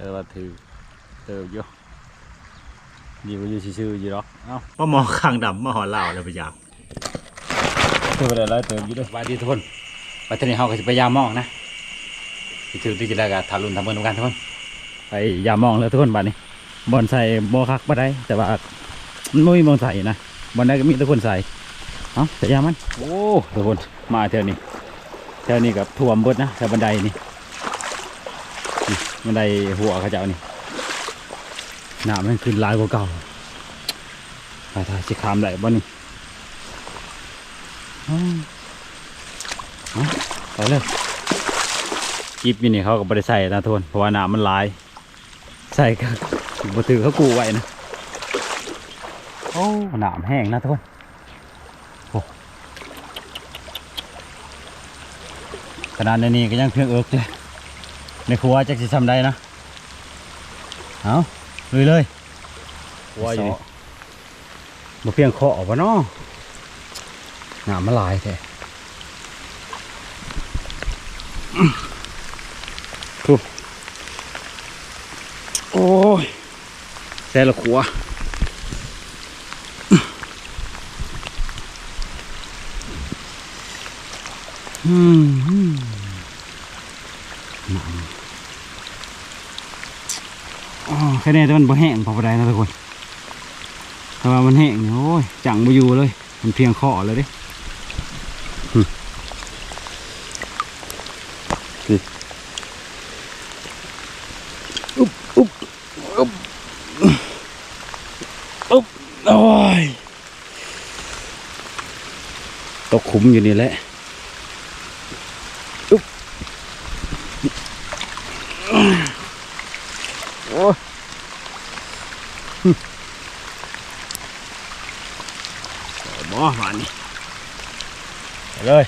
แต่ว่าถือเติบอยู่ดีกว่าอยู่ซื่อๆอยู่หรอกเอ้าป้ามองข้างดำมาหอนเหล่าเลยพยายามเติบอะไรเติบอยู่ด้วยสบายดีทุกคนไปทางนี้เฮาก็สิไปยามมองนะไปถือที่จะได้กับทารุณทำเงินกันทุกคนไปยามมองแล้วทุกคนบัดนี้บอลใส่โมคักบ่ได้แต่ว่ามันไม่มีบอลใส่นะบอลได้ก็มีทุกคนใส่เอ้าแต่ยามมันโอ้ทุกคนมาเท่านี้เท่านี้กับท่วมเบิดนะแถวบันไดนี่ นี่บันได้หัวเขาเจ้านี่หน้ำมันขึ้นลายกว่าเก่าถ่ายถ่ายสิขามได้บ่นี่อ้าวเอาไปเลยกิบยี่นี่เขาก็บริใส่นะทุนเพราะว่าน้ำมันลาย ใส่ก็บถือเขากูไว้นะโอ้หน้ำแห้งนะทุนโอ้ขนาดในนี้ก็ยังเพียงเอิกเลย ในครัวจักสิทำได้นะเอาลุยเลยครัวอยู่นี่บ่เพียงเคาะวะเนาะน้ำมันหลายแท้ทุโอ้ยแต่ละครัวอืมอืม อ๋อ แค่นี้แต่มันบ่แห้งพอไปได้นะทุกคนถ้าว่ามันแห้งเนี่ยโอ้ยจังบ่อยู่เลย มันเพียงคอเลยเดิอุ๊บอุ๊บอุ๊บอุ๊บโอ้ยตกขุมอยู่นี่แหละอุ๊บโอ้ย หมอมานี่ไปเลย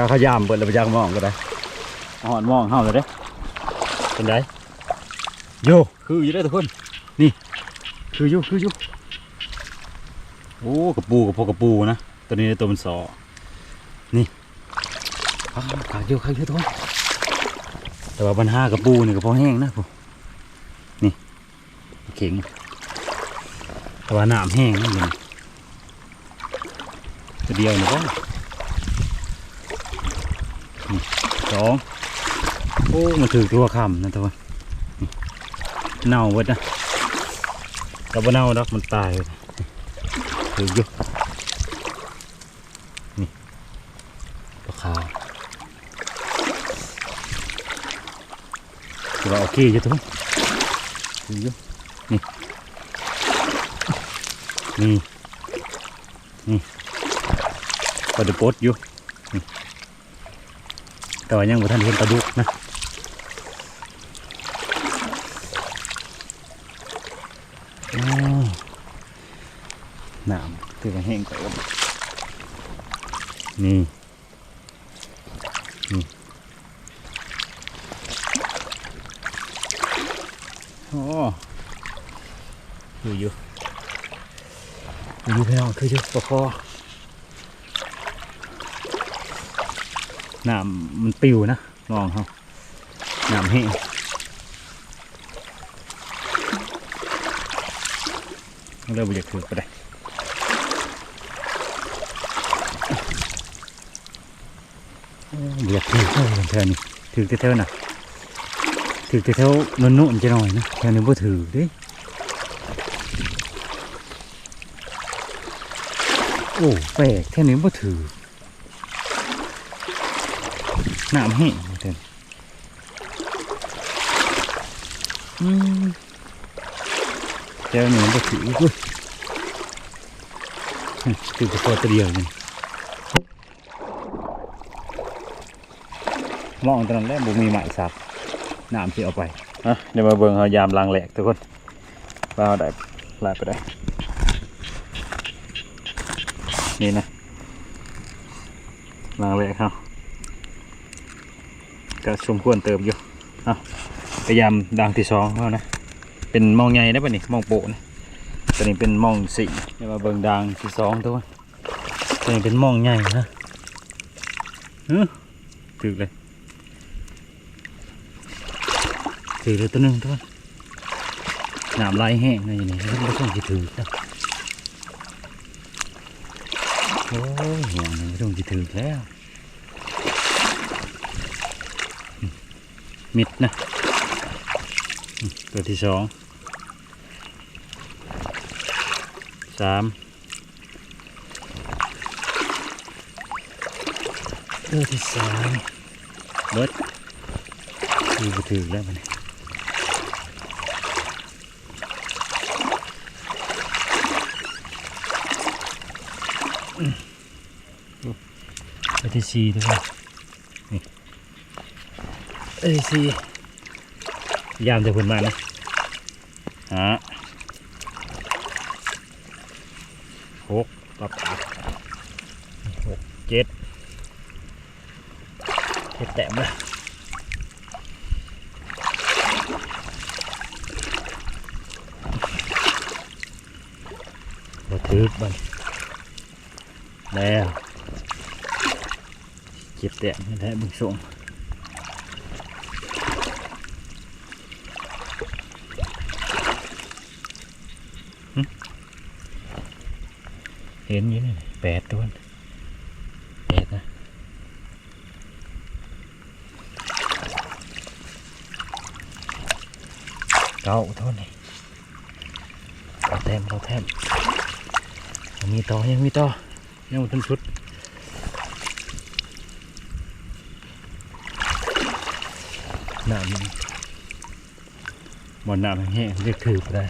จะขยามเปิดระเบียงมองก็ได้หอนมองเฮาเลยเด้เป็นไดโยคืออยู่ได้อทุกคนนี่คืออยู่คืออยู่โอ้กระปูกับพวกกระปูนะตัวนี้ตัวมันสอนี่อ้าวขางเดียวขางเดียวทุกคนแต่ว่าปัญหากระปูนี่ก็พอแห้งนะพวกนี่เข็งแต่ว่าน้ำแห้งนั่นเองตัวเดียวนี่ก็นี่ สองโอ้มันถือตัวคำนะตัวนี่เน่าเวิดนะแต่ว่าเน่าดอกมันตายเลยถืออยู่นี่ตัวขาวถือว่าโอเคอยู่ตัวถืออยู่นี่นี่ก็จะปลดอยู่นี่ แต่ว่ายังบ่ทันเห็นปลาดุกนะโอ้น้ำคือว่าแห้งก่อนนี่นี่โอ้อยู่อยู่อยู่พี่น้องคืออยู่ปะคอ น้ำมันปิวนะมองเขาน้ำแห้งเริ่มอยากถือไปได้อยากถือเท่าเท่านี้ถือเท่าน่ะถือเท่านุ่นๆจะหน่อยนะแค่นี้บ่ถือดิโอ้แปลกแค่นี้บ่ถือ น้ำแห้งเต็มอืมแค่นี้บ่ถืออุ้ยถือแต่ตัวเดียวนี่มองตอนแรกบ่มีหมายสักน้ำที่เอาไปอะเดี๋ยวมาเบิ่งเขายามล้างแหลกทุกคนว่าเอาได้ลายไปได้ นี่นะลางเลยครับ ก็สมควรเติมอยู่เอาพยายามดังที่สองเขานะ เป็นมองใหญ่ได้ปะนี่มองโปะนะตัวนี้เป็นมองสี่เดี๋ยวมาเบิ่งดังที่สองตัวตัวนี้เป็นมองใหญ่นะเออถึกเลยถือเลยตัวหนึงทุกคนน้ำไหลแห้งอะไรอย่างนี้ไม่ต้องสิถือครับโอ้ยห่วงนึ่งไม่ต้องสิถือแล้วอืม มิดนะตัวที่สองสามตัวที่สามเบิดถือบ่ถือแล้วมันไปที่ซีทุกคนนี่ เอ้ยซียามจะพุ่นมานะฮะหกปับปับหกเจ็ดเจ็ดแต้มละมาถือมันแล้วเก็บแตะไม่ได้บึงส่ง เห็นอยู่นี่แปดตัวแปดนะเก้าเท่านี้เราแทมเราแทมยังมีต่อยังมีต่อยังไม่ทันสุดน้ำมันบนน้ำแห้งเรียกถือไปได้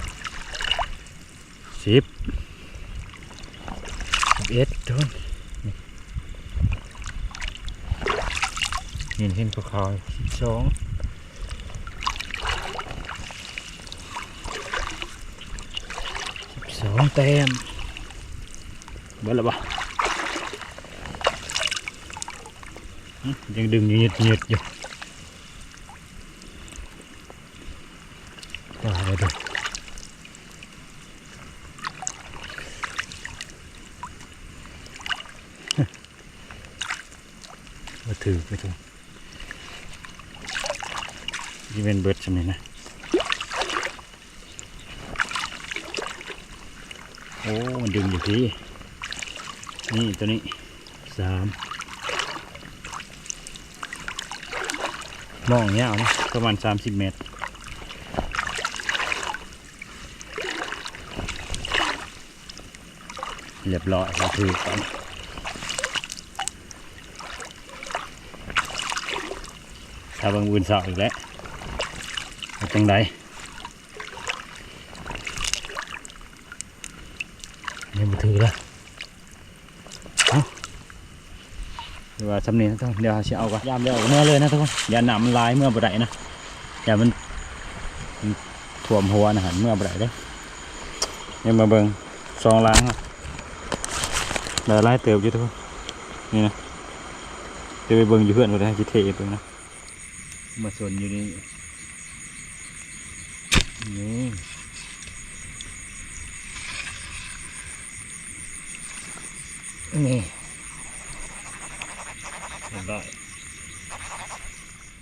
สิบ เอ็ดทุนนี่เห็นเห็นขาวๆสิบสองสิบสองแต้มเบิดแล้วปะหึยังดึงเงียดเงียดอยู่ ว่าไปดู มาถือไปดูนี่เป็นเบิร์ดใช่ไหมนะ โอ้มันดึงอยู่ที่นี่ตัวนี้สามมองเงี้ยเอานะประมาณสามสิบเมตรเรียบร้อยเราถือ ถ้าบางอื่นสอบอีกแล้วเอาจังไดนี่มาถือแล้วเอาเดี๋ยวว่าสำเนียงต้องเดี๋ยวเราจะเอาก่อนยามเดี๋ยวเอาเมื่อเลยนะทุกคนอย่าหนำมันลายเมื่อบ่ได้นะอย่ามันมันท่วมหัวนะฮะเมื่อบ่ได้เด้อยังมาเบิ่งซองล้างครับได้ไล่เติบอยู่ทุกคนนี่นะเดี๋ยวไปเบิ่งอยู่เพื่อนก็ได้จิเทเบิ่งนะ มาส่วนอยู่นี่นี่นี่เรียบร้อย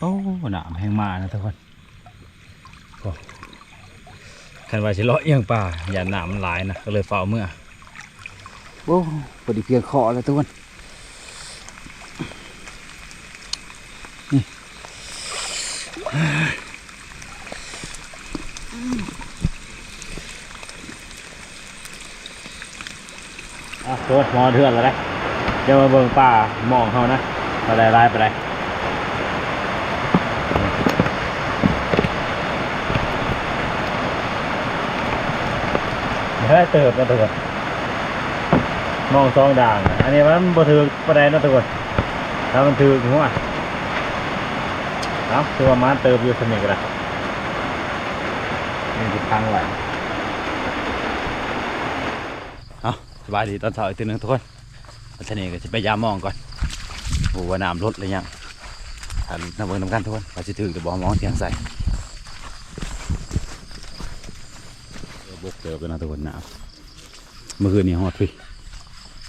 โอ้หนามแห้งมานะทุกคนโอ้คันว่าสิเลาะเอียงป่าอย่าหนามมันหลายนะก็เลยเฝ้าเมื่อโอ้พอดีเพียงคอแล้วทุกคนนี่ อะโคตรมอเถื่อนแล้วนะเดี๋ยวมาเบิ่งป่ามองเขานะมาได้ร้ายไปได้เฮ้ยเติบนะทุกคนมองซองด่าง อันนี้มันบ่ถือประเด็นนะทุกคนถ้ามันถือหัว เอาคือว่ามันเติมอยู่สมิกละนี่ติดพังไว้เอาสบายดีตอนเช้าอีกทีหนึงทุกคนวันนี้ก็จะไปยามมองก่อนโอ้ว่าน้ำลดเลยยังถ้าน้ำเบิ่งน้ำกันทุกคนว่าจะถือจะบอกมองเทียงใส่เออบกเติบแล้วนะทุกคนน้ำเมื่อคืนนี้ฮอดพี่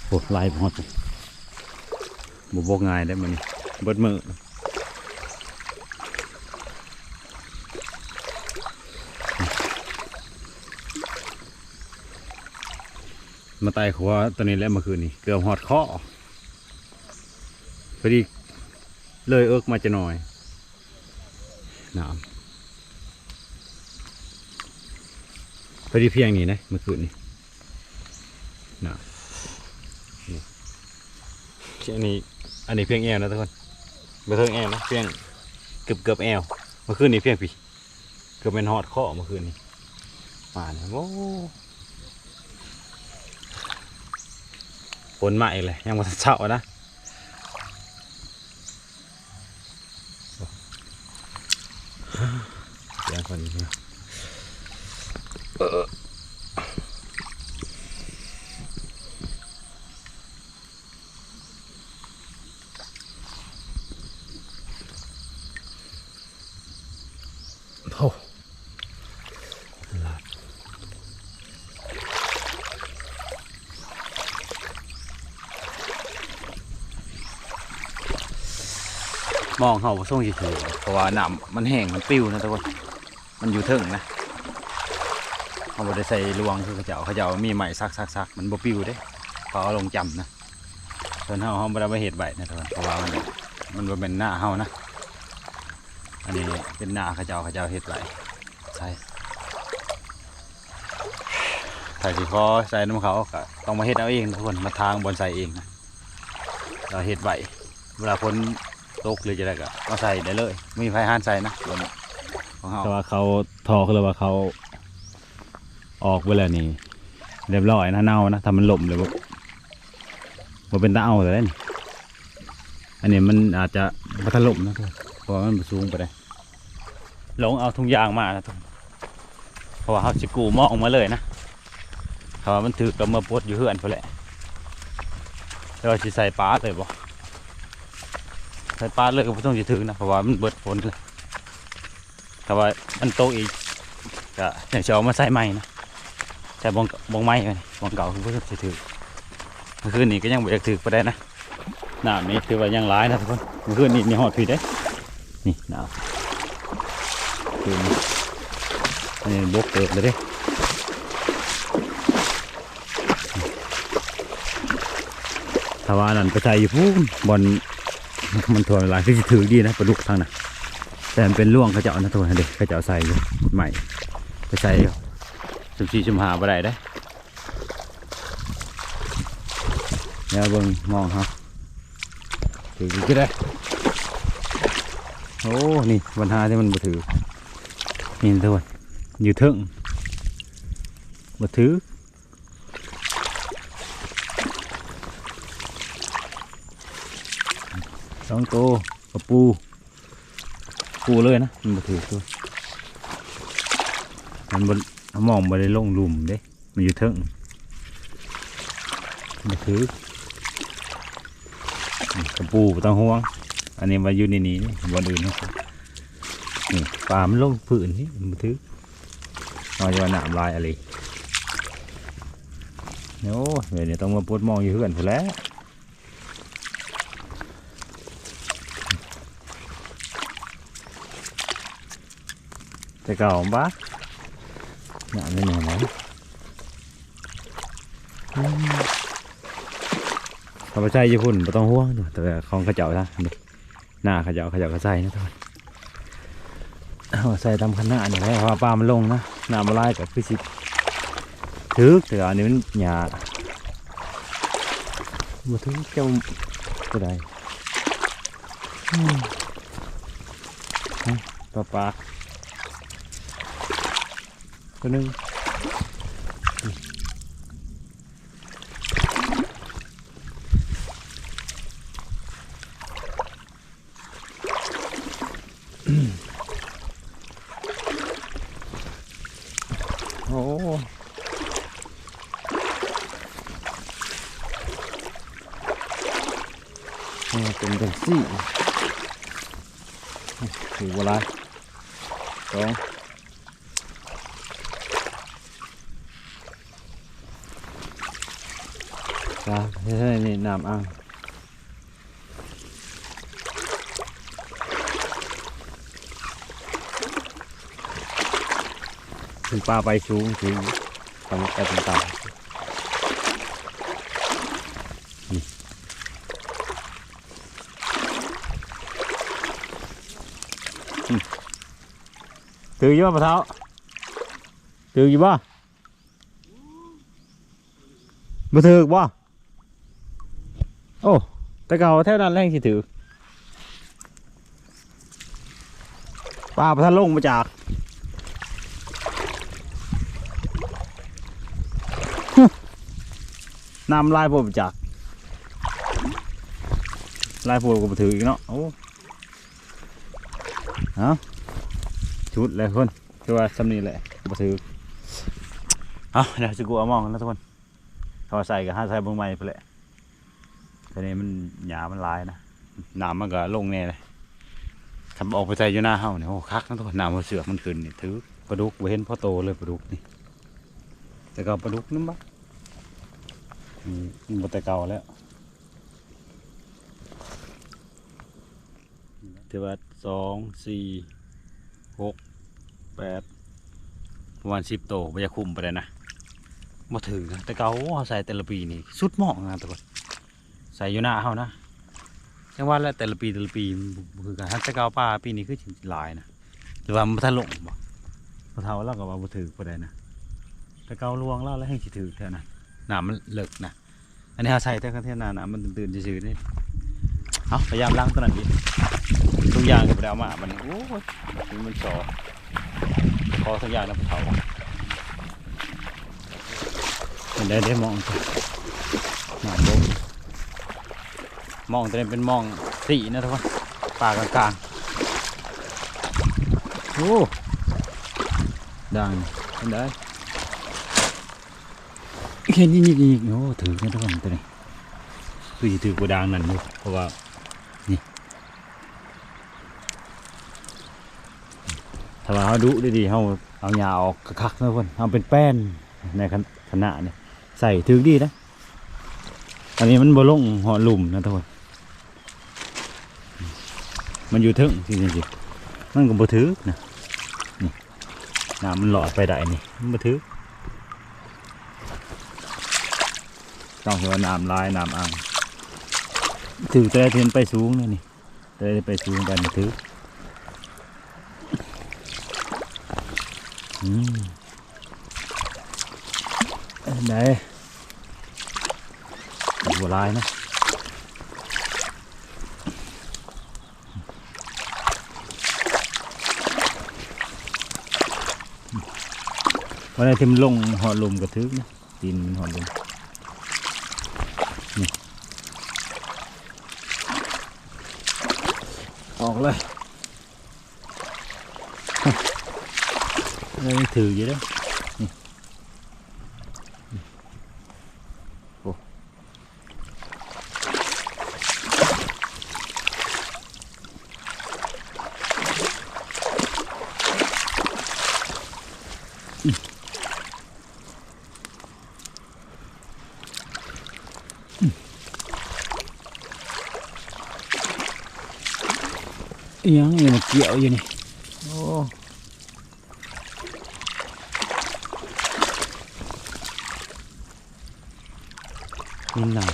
โอ้ลายพอดบุบกง่ายได้มันเบิดมือ มาไต่ขัวตัวนี้แล้วเมื่อคืนนี้เกือบหอดข้อพอดีเลยเอิกมาจะหน่อยน้ำพอดีเพียงนี้นะเมื่อคืนนี้น้ำนี่อันนี้อันนี้เพียงแอวนะทุกคนไม่เทิงแอวนะเพียงเกือบเกือบแอวเมื่อคืนนี้เพียงปีเกือบเป็นหอดข้อเมื่อคืนนี้มาเนี่ยโอ้ ฝนมาอีกเลยยังมาเช้านะเสียงคนนี้ มองเขาส่งเฉยๆเพราะว่าน้ำมันแห้งมันปิ้วนะทุกคนมันอยู่เทิงนะเขาบอได้ใส่รวงคือเขาเจ้าเขาเจ้ามีไหม่ซักซักซักมันบปิ้วเด้เขาเอาลงจำนะส่วนเฮาเฮาบ่ได้มาเฮ็ดไว้นะทุกคนเพราะว่ามันมันบ่เป็นหน้าเฮานะ อันนี้เป็นหน้าเขาเจ้าเขาเจ้าเฮ็ดไว้ใช่ถ้าสิขอใส่น้ำเขาก็ต้องมาเฮ็ดเอาเองทุกคนมาทางบอนใส่เองนะเราเฮ็ดไว้เวลาพ้น ตกหรือจะได้ก็มาใส่ได้เลยไม่มีไฟห้านใส่นะตัวนี้ของเขาแต่ว่าเขาทอเขาเลยว่าเขา ออกไปแล้วนี่เรียบร้อยนะเน่านะถ้ามันหล่มเลยบ่บ่เป็นตาเอาเลยนี่อันนี้มันอาจจะพัทลมนะทุกคนเพราะมันสูงไปได้ลงเอาทุงยางมานะทุกเพราะว่าเขาจะกูมอออกมาเลยนะเพราะว่ามันถือกับมาปวดอยู่เฮือนพอแหละแล้วาสิใส่ปลาเลยบ่ ใส่ปลาเลยก็บ่ต้องจะถึงนะเพราะว่ามันเบิดฝนเลยแต่ว่ามันโตอีกก็อย่างจะเอามาใส่ใหม่นะใส่บองบองไม้ไปบองเก่าคือบ่ต้องจะถึงเมื่อคืนนี้ก็ยังบ่อยากถึกไปได้นะหน้ำนี่ถือว่ายังร้ายนะทุกคนเมื่อคืนนี้มีหอดผีได้นี่น้ำคืนนี้อันนี้บกเกิดเลยด้ถ้าว่านั่นไปใส่อยู่พูนบน มันถ่วงเวลาคือสิถือดีนะปลาดุกทางน่ะแต่มันเป็นล่วงเขาจะเอานะทุกคนเด็กเขาจะเอาใส่ใหม่ไปใส่จุ่มชีจุ่มหาบ่ได้ได้แล้วเบิ่งมองครับถือก็ได้โอ้นี่ปัญหาที่มันบ่ถือนี่ทุกคนอยู่เทึงบ่ถือ สองตัวกระปู ปูเลยนะ มันบ่ถือตัวมันบนมองบ่ได้ลงหลุมเด้ มันอยู่เทิงบ่ถือกระปูต้องห่วง อันนี้มาอยู่ในนี้นี่บนอื่นนะครับนี่ปลามันลงพื้นนี่มันถือมาจะว่าหนามลายอะไรโอ้เดี๋ยวนี้ต้องมาปวดมองอยู่เพื่อนผู้แล้ว แต่เก่าบ้าหนาไม่เหนื่อยไหมข้าพเจ้าญี่ปุ่นไม่ต้องห่วงแต่ของข้าเจ้านะหน้าข้าเจ้าข้าเจ้าก็ใส่นะทุกคนใส่ตามขนาดนี่แหละเพราะว่าปลามันลงนะหน้ามันลายกับคือสิถึกแต่อันนี้มันหยาบ่ถึงเจ้าก็ได้ปลาปลา ตัวหนึงโอ้นี่เป็นจังสี่ถือเวลาสอง ครับใช่นี่น้ำอ่างถือปลาไปสูงถึงต่ำไปต่างถืออยู่ป่ะเท้าถืออยู่ป่ะมาถือป่ะ แต่เก่าแถวนั้นแรงสิถือป้าประทันลงมาจากนำลายผมจากลายผมก็บ่ถืออีกเนาะโอ้เอาชุดเลยคนคือว่าสำนีแหละบ่ถือเอาเดี๋ยวจะกูเอามองนแล้วทุกคนเขาใส่กับห้าใส่เบงไม้ไปแหละทีนี้มันหยามันลายนะน้ำมันก็ลงแน่เลยทำออกไปใส่อยู่หน้าเฮาเนี่ยโอ้คักนะทุกคนน้ำมันเสือกมันขึ้นนี่ถือปลาดุกเห็นพ่อโตเลยปลาดุกนี่แต่ก็ปลาดุกนึงบ้อืมมันแต่เก่าแล้วถือว่าสองสี่หกแปดประมาณสิบโตไม่จะคุมไปเลยนะมาถึงนะแต่เก่าเอาใส่แต่ละปีนี่สุดเหมาะนะทุกคน ใส่อยู่หน้าเฮานะจังว่าแล้วแต่ละปีแต่ละปีคือกาแต่เก่าป้าปีนี้คือสิหลายนะหรือว่ามันทันลงบ่พอเท่าแล้วก็ว่าบ่ถือไปได้นะต่เก่าลวงแล้วแล้วให้สิถือแค่านั้นหน้ำมันเลิกนะอันนี้เราใส่แต่กันเทียนนานะมันตื่นๆซื่อๆนี่เอาพยายามล้างตัวนั้นดิทุกอย่างก็ไปเอามามันโอ้ยมันสอคอทุกอย่างนะเผามันได้ได้มองหนาโบก มองตัวนี้เป็นมองสีนะทุกคนปากกลางๆโอ้ดังเห็นได้แค่นี้นี่โอ้ถือกันทุกคนตัวนี้คือจะถือกระดางนั่นอยู่เพราะว่านี่ถ้าเขาดุดีๆเขาเอาหญ้าออกคักๆนะทุกคนเอาเป็นแป้นในขณะนี่ใส่ถือดีนะอันนี้มันบ่ลงหอหลุมนะทุกคน มันอยู่ถึงจริงๆมันก็บ่ถือนะนี่น้ำมันหลอดไปได้นี่มันบ่ถือต้องเห็นว่าน้ำลายน้ำอ่างถือแต่เทียนไปสูงเลยนี่แต่ไปสูงไปนี่ถืออืมไหนหัวลายนะ วันนี้ที่มันลงหอดลมกระทึกนะดินมันหอดลม ออกเลยนี่ถืออยู่เด้อนี่โอ้อืมอืมอิหยังนี่มันเกี่ย วอยู่นี่ โอ้นี่หนา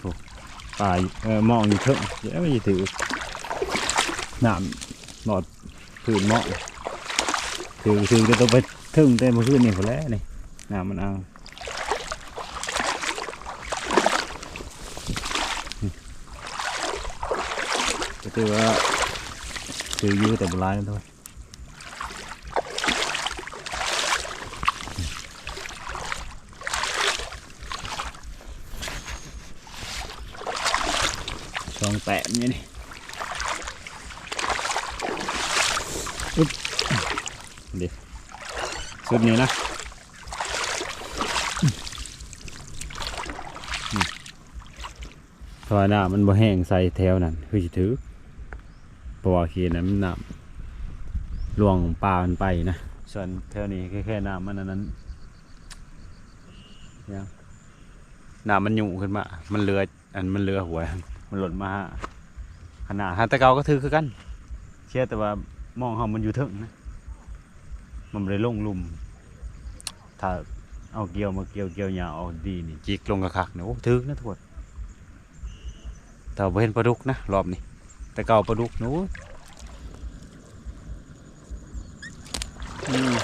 โอ้ปลายเออมองอยู่เถอะเดี๋ยวไม่ถือน้ำหลอดพื้นหมองถือถือจะต้องไปถึงแต่เมื่อคืนนี่พอแล้วนี่น้ำมันเอาก็ ถือว่าถืออยู่แต่โบราณนั่นเท่าช่องแปะนี่นี่อุ๊บดิสุดนี้นะเพราะหน้ามันบ่แห้งใส่แถวนั้นคือจะถือ เพราว่าเขีนนั้นมันน้ำล่วงปลามันไปนะ ส่วนแถวนี้แค่น้ำมันอันนั้นยังน้ำมันอยู่ขึ้นมา มันเรืออันมันเรือหัวมันหล่นมาขนาดฮันตะเกาก็ถือคือกัน เชื่อแต่ว่ามองเขามันอยู่เถึงนะ มันไม่ได้ลงลุมถ้าเอาเกี่ยวมาเกี่ยวเกี่ยวหญ้าเอาดีนี่จิกลงกระคักเนี่ยโอ้ถึกนะทุกคนแต่บ่เห็นปลาดุกนะรอบนี้ แต่เก่าปลาดุกนูอืม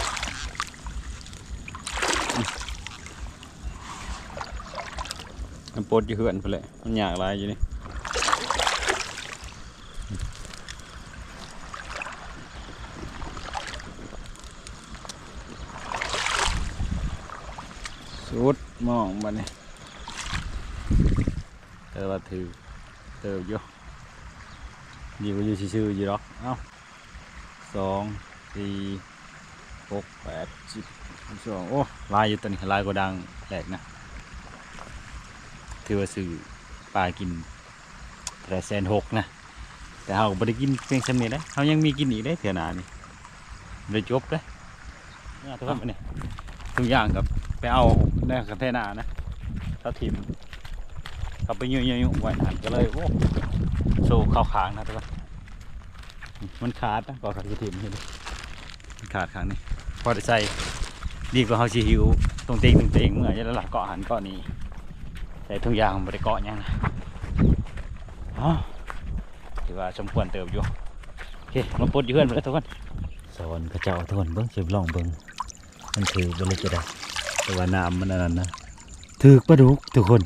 มันปลดอยู่เหือนไปเลยมันอยากลายอยู่นี่สุดมองมาเนี่ยแต่ว่าถือเติบอยู่ ดีกว่าอยู่ชื่อๆอยู่หรอกเอ้าสองสี่หกแปดสิบสองโอ้ลายอยู่ตัวนี้ลายกว่าดังแหลกนะถือว่าซื้อปลากินแต่แสนหกนะ แต่เราไม่ได้กินเพียงสำเนียนะเขายังมีกินอีกได้เถื่อนานี่เลยจบเลยนี่ทุกคนนี่ทุกอย่างกับไปเอาในกระเทนานะเขาถิ่มเขาไปยุ่ยยุ่ยไว้นานก็เลยโอ้ โซ่เข้าขางนะทุกคนมันขาดนะก็ขาดถิ่มเห็นมันขาดขางนี่พอได้ใส่ดีกว่าเขาชีหิวตรงเตียงตรงเตงเมื่อจะหลักเกาะหันเกาะนี้ใส่ทุกอย่างบริเกาะหยังนะอ๋อถือว่าสมควรเติบอยู่โอเคมาปดอยู่เพื่อนไปแล้วทุกคนสอนกระเจ้าทุกคนเบิ้งสิบลองเบิ้งมันถือบริจะได้แต่ว่าน้ำมันอันนั้นนะถือปลาดุกทุกคน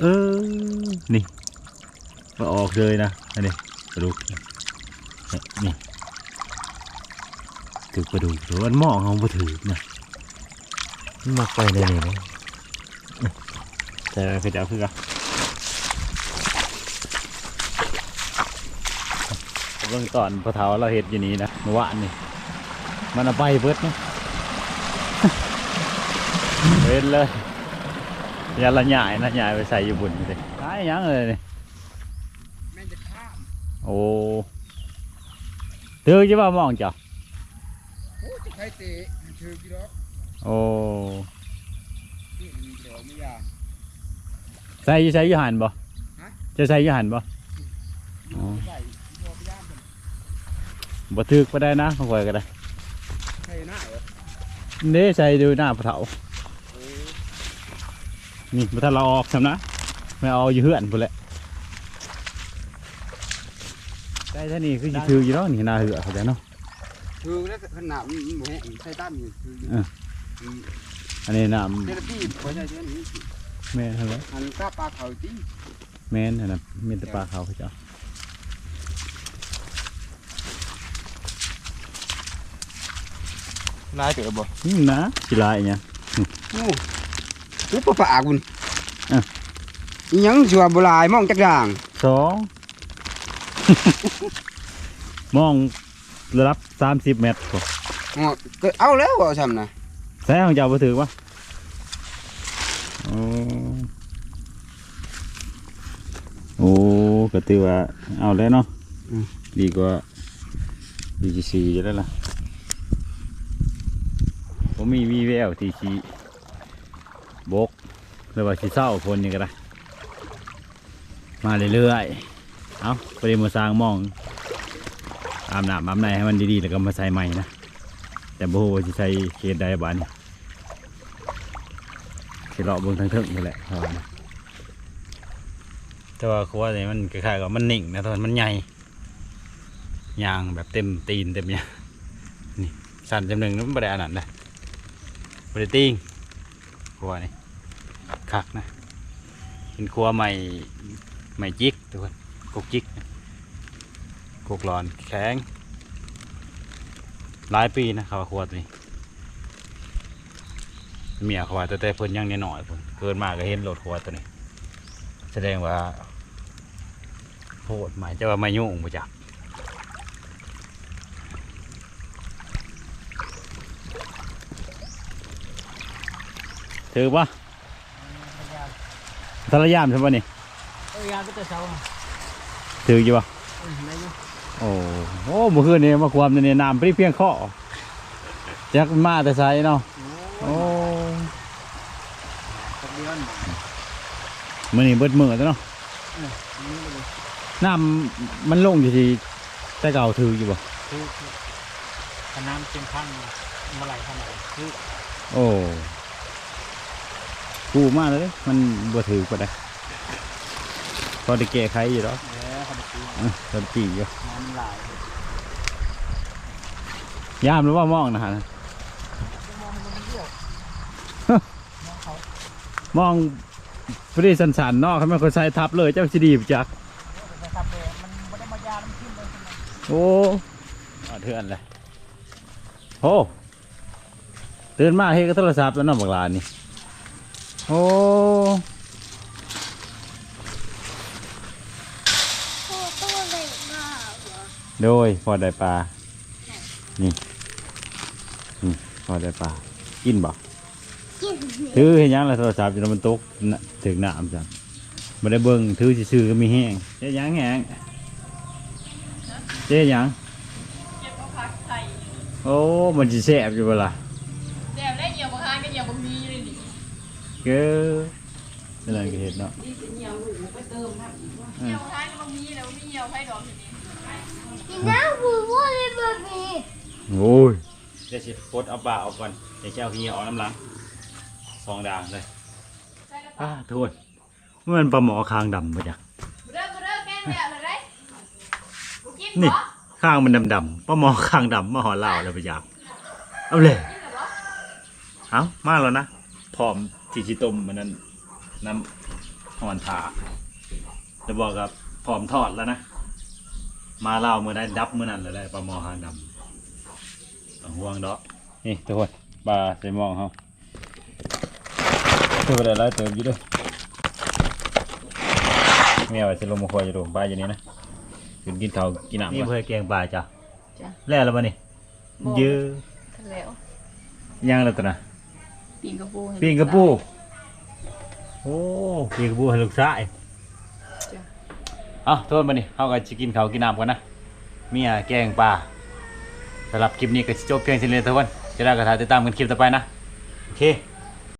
เออนี่ มาออกเลยนะอันนี้ปลาดุกนี่นี่ถือปลาดุกหรือว่าหม้อเขาบ่ถือนะมันมาไปเลยนะแต่คือจะเอาคือกันเบื้องตอนพระเทาเราเห็ดอยู่นี้นะเมื่อวานนี่มันเอาไปเบิดนะเห็นเลยอย่าละหยายนะหยายไปใส่อยู่บุญเลยตายยังเลยนี่ โอ้ตือจะว่ามองจ้ะโอ้จะใครเตะถือกี่ดอกโอ้นี่มีเดี๋ยวไม่ยากใส่อยู่ใส่อยู่หันบ่ฮะจะใส่อยู่หันบ่อ๋อใส่พอไปย่ามกันบ่ถึกไปได้นะของข่อยก็ได้ใส่หน้าเหรอเด้ใส่ดูหน้าพระเถาโอ้นี่มาถ้าเราออกทำนะไม่เอาอยู่เหือนพุ่นแหละ ได้ท่านี่คือสิถืออยู่แล้วนี่หนาเหือเขาใจเนาะถือแล้วขนาดมันหมูแห้งใส่ตั้มอยู่ถืออยู่เอออืมอันนี้น้เจ้าหน้าที่พอใช้เจ้าหน้าที่ำแม่นเหรออันกล้าปลาเขาตีแม่นอันนะมีแต่ปลาเขาเขาเจ้าลายเต๋อบ่อืมนะกีฬาอีกเนี่ยโอ้ทุบปลาปากคุณอะ อีหยังชัวบุลายมองจักด่างสอง มองระดับสามสิบเมตรพออ๋อก็เอาแล้วเอาซ้ำนะใส่ของเจ้าไปถือปะโอ้โอ้ก็ถือว่าเอาแล้วเนาะดีกว่าดีจีซีจะได้ละผมมีมีแววที่ชีบกหรือว่าชีเศร้าคนนี่ก็ได้มาเรื่อยๆ เอาไปเรียนมาสร้างมองอาบน้ำอาบในให้มันดีๆแล้วก็มาใส่ใหม่นะแต่โบว่าสิใส่เขตใดบ้านนี่สิเลาะบิ่งทางเทิงนี่แหละแต่ว่าครัวนี่มันคล้ายๆกับมันหนิ่งนะตอนมันใหญ่ยางแบบเต็มตีนเต็มเนี่ยนี่สั่นจำหนึ่งนั้นไม่ได้อันนั้นนะไม่ได้ติ้งครัวนี่คักนะเป็นครัวใหม่ใหม่จิกทุกคน กกจิกกกหลอนแข็งหลายปีนะขาว่าครัวตัวนี้เมียขว่าแต่แต่เพิ่นยังนหน่อยเพิ่นเกินมาก็เห็นรถครัวดตัวนี้ แสดงว่าโหดหมายจะว่าไม่ยุ่งบ่จักถือปะสารยามใช่ปะนี่เอ้ยยามก็จะเช้า ถืออยู่ปะโอ้โหเมื่อคืนนี้มาความในน้ำปรีเพียงข้อจักมาแต่ไซเนาะโอ้โอ้ตะเดือนมื่อนี้เบิดมือแล้วเนาะน้ำมันลงอยู่ที่แต่เก่าถืออยู่ปะคือคือน้ำเต็มพังเมื่อไหร่เท่าไหร่คือโอ้กูมากเลย มันบ่ถือก็ได้พอได้แก้ไขอยู่แล้ว เออเขาไปซื้อตอนปีอยู่น้ำลายยามหรือว่ามองนะฮะมองมันเดียวมองพอดีสันสันๆเนอกเขาไม่คนใส่ทับเลยเจ้าสิดีบจักนะครับเลยมันไม่ได้มายามันขึ้นเลยโอ้อ่าเถื่อนเลยโอ้ตื่นมาเฮ้ก็โทรศัพท์แล้วเน้องบักลานี่โอ้ โอ้ตัวเล็กมากเหรอ โดยพอได้ปลา นี่นี่พอได้ปลา กินบ่กินถือเห็นยังล่ะโทรศัพท์จนมันตกน่ะถึงน้ำจังไม่ได้เบิ่งถือซื่อๆก็มีแห้งเจ๊ยังแห้งเจ๊ยังเก็บเอาพักไข่โอ้ มันจะแซ่บอยู่เวลาแดดได้เหยียบบางครั้งก็เหยียบบางมีเลยดิเก้อนั่นแหละก็เห็นเนาะเหยียบบางครั้งก็บางมีแล้ว นน้ำบูบูเลยบะบีโอ้ยเดี๋ยวสิปลดเอาปลาออกก่อนเดี๋ยวจะเอาขี้ออกน้ำหลังสองด่างเลยใช่กระอ่าเป๋าโทษมันปลาหมอคางดำปะจ๊ะเด้อเด้อแกงแดดเลยได้บุกินนี่เหรอข้างมันดำๆปลาหมอคางดำมาหอเหล่าเลยปะจ๊ะเอาเลยกินเหรอเอามาแล้วนะพร้อมที่จิต้มมันนั้นน้ำหอนถาจะบอกกับพร้อมทอดแล้วนะ มาเล่าเมื่อได้ดับเมื่อนั้นเลยได้ปลาหมอหางดำต้องห่วงดอกนี่ทุกคนปลาใส่หมองเขาเพื่ออะไรเติมอยู่ด้วยแมวจะลงมาคอยอยู่ดูปลาอยู่นี่นะกินกินเขาวกินน้ำนี่เพื่อแกงปลาจ้ะจ้ะ แล้วแล้วปะนี่เยอะแล้วยังแล้วตัวนะปีนกระปูปีงกระปูโอ้ปีงกระปูให้ลูกชายจ้ะ เอาโทษมานี่เขาก็จะกินเขาวกินน้ำกันนะเมียแกงปลาสำหรับคลิปนี้ก็สิจบเพียงเท่านี้ทุกคนจะได้กระทาติดตามกันคลิปต่อไปนะ โอเค